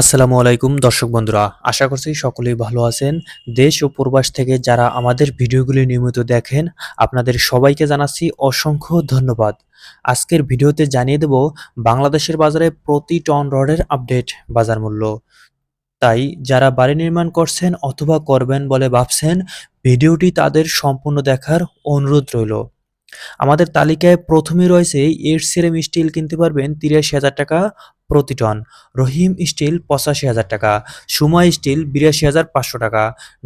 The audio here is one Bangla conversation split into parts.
আসসালামু আলাইকুম, দর্শক বন্ধুরা। আশা করছি সকলেই ভালো আছেন। দেশ ও প্রবাস থেকে যারা আমাদের ভিডিওগুলি নিয়মিত দেখেন, আপনাদের সবাইকে জানাচ্ছি অসংখ্য ধন্যবাদ। আজকের ভিডিওতে জানিয়ে দেব, বাংলাদেশের বাজারে প্রতি টন রডের আপডেট বাজার মূল্য। তাই যারা বাড়ি নির্মাণ করছেন অথবা করবেন বলে ভাবছেন, ভিডিওটি তাদের সম্পূর্ণ দেখার অনুরোধ রইল। আমাদের তালিকায় প্রথমে রয়েছে এর সেরেম স্টিল কিনতে পারবেন তিরাশি হাজার টাকা প্রতি টন। রহিম স্টিল পঁচাশি হাজার টাকা, সুমা স্টিল বিরাশি হাজার পাঁচশো টাকা,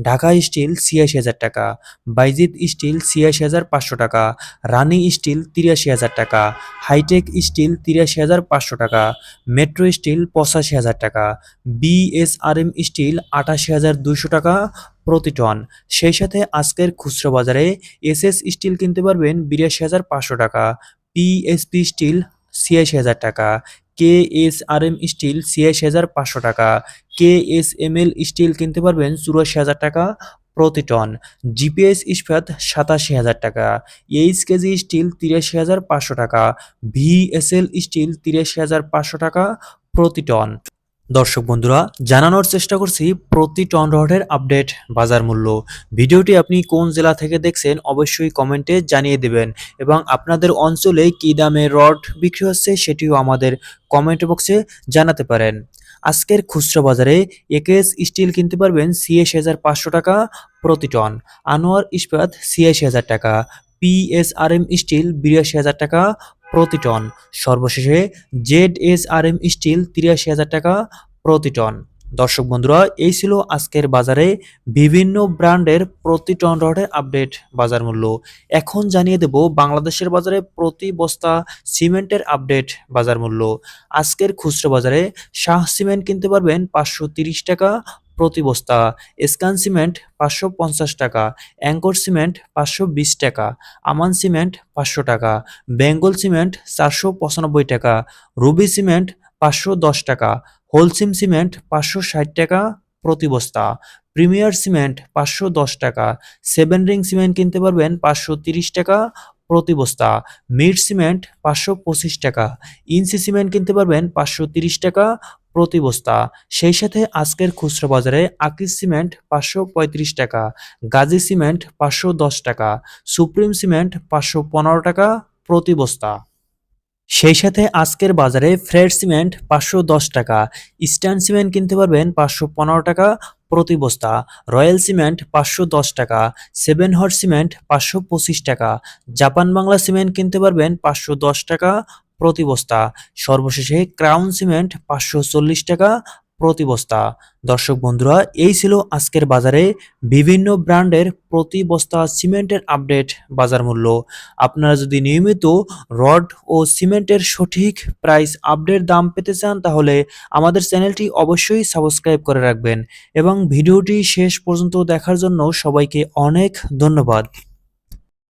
ঢাকা স্টিল ছিয়াশি হাজার টাকা, বাইজিৎ স্টিল ছিয়াশি হাজার পাঁচশো টাকা, রানি স্টিল তিরাশি হাজার টাকা, হাইটেক স্টিল তিরাশি হাজার পাঁচশো টাকা, মেট্রো স্টিল পঁচাশি হাজার টাকা, বিএসআরএম স্টিল আটাশি হাজার দুশো টাকা প্রতি টন। সেই সাথে আজকের খুচরো বাজারে এসএস স্টিল কিনতে পারবেন বিরাশি হাজার পাঁচশো টাকা, পিএসপি স্টিল ছিয়াশি হাজার টাকা K S R M steel ছিয়াশি হাজার পাঁচশো টাকা। K S M L steel কিনতে পারবেন চুরাশি হাজার টাকা প্রতি টন। জিপিএস ইস্পাত সাতাশি হাজার টাকা। এইচ কেজি স্টিল তিরাশি হাজার পাঁচশো টাকা। ভিএসএল স্টিল তিরাশি হাজার পাঁচশো টাকা প্রতি টন। দর্শক বন্ধুরা, জানানোর চেষ্টা করছি প্রতি টন রডের আপডেট বাজার মূল্য। ভিডিওটি আপনি কোন জেলা থেকে দেখছেন অবশ্যই কমেন্টে জানিয়ে দেবেন এবং আপনাদের অঞ্চলে কী দামে রড বিক্রি হচ্ছে সেটিও আমাদের কমেন্ট বক্সে জানাতে পারেন। আজকের খুচরা বাজারে একেএস স্টিল কিনতে পারবেন ছিয়াশি হাজার পাঁচশো টাকা প্রতি টন, আনোয়ার ইস্পাত ছিয়াশি হাজার টাকা, পিএসআরএম স্টিল বিরাশি হাজার টাকা প্রতি টন। সর্বশেষে Z S R M steel তিরাশি হাজার টাকা প্রতি টন। দর্শক বন্ধুরা, এই ছিল আজকের বাজারে বিভিন্ন ব্র্যান্ডের প্রতি টন রডের আপডেট বাজার মূল্য। এখন জানিয়ে দেব বাংলাদেশের বাজারে প্রতি বস্তা সিমেন্টের আপডেট বাজার মূল্য। আজকের খুচরো বাজারে শাহ সিমেন্ট কিনতে পারবেন পাঁচশো টাকা প্রতি বস্তা স্কান সিমেন্ট পাঁচশো পঞ্চাশ টাকা, অ্যাঙ্কর সিমেন্ট পাঁচশো বিশ টাকা, আমান সিমেন্ট পাঁচশো টাকা, বেঙ্গল সিমেন্ট চারশো পঁচানব্বই টাকা, রুবি সিমেন্ট পাঁচশো দশ টাকা, হোলসিম সিমেন্ট পাঁচশো ষাট টাকা প্রতি বস্তা প্রিমিয়ার সিমেন্ট পাঁচশো দশ টাকা, সেভেন রিং সিমেন্ট কিনতে পারবেন পাঁচশো তিরিশ টাকা প্রতি বস্তা মিড সিমেন্ট পাঁচশো পঁচিশ টাকা, ইনসি সিমেন্ট কিনতে পারবেন পাঁচশো তিরিশ টাকা প্রতি বস্তা সেই সাথে আজকের খুচরো বাজারে আকিস সিমেন্ট পাঁচশো পঁয়ত্রিশ টাকা, গাজী সিমেন্ট পাঁচশো দশ টাকা, সুপ্রিম সিমেন্ট পাঁচশো পনেরো টাকা প্রতি বস্তা সেই সাথে আজকের বাজারে ফ্রেড সিমেন্ট পাঁচশো দশ টাকা, ইস্টার্ন সিমেন্ট কিনতে পারবেন পাঁচশো পনেরো টাকা প্রতি বস্তা রয়্যাল সিমেন্ট পাঁচশো দশ টাকা, সেভেন হট সিমেন্ট পাঁচশো পঁচিশ টাকা, জাপান বাংলা সিমেন্ট কিনতে পারবেন পাঁচশো দশ টাকা প্রতি বস্তা। সর্বশেষে ক্রাউন সিমেন্ট পাঁচশো চল্লিশ টাকা প্রতি বস্তা। দর্শক বন্ধুরা, এই ছিল আজকের বাজারে বিভিন্ন ব্র্যান্ডের প্রতি বস্তা সিমেন্টের আপডেট বাজার মূল্য। আপনারা যদি নিয়মিত রড ও সিমেন্টের সঠিক প্রাইস আপডেট দাম পেতে চান, তাহলে আমাদের চ্যানেলটি অবশ্যই সাবস্ক্রাইব করে রাখবেন। এবং ভিডিওটি শেষ পর্যন্ত দেখার জন্য সবাইকে অনেক ধন্যবাদ।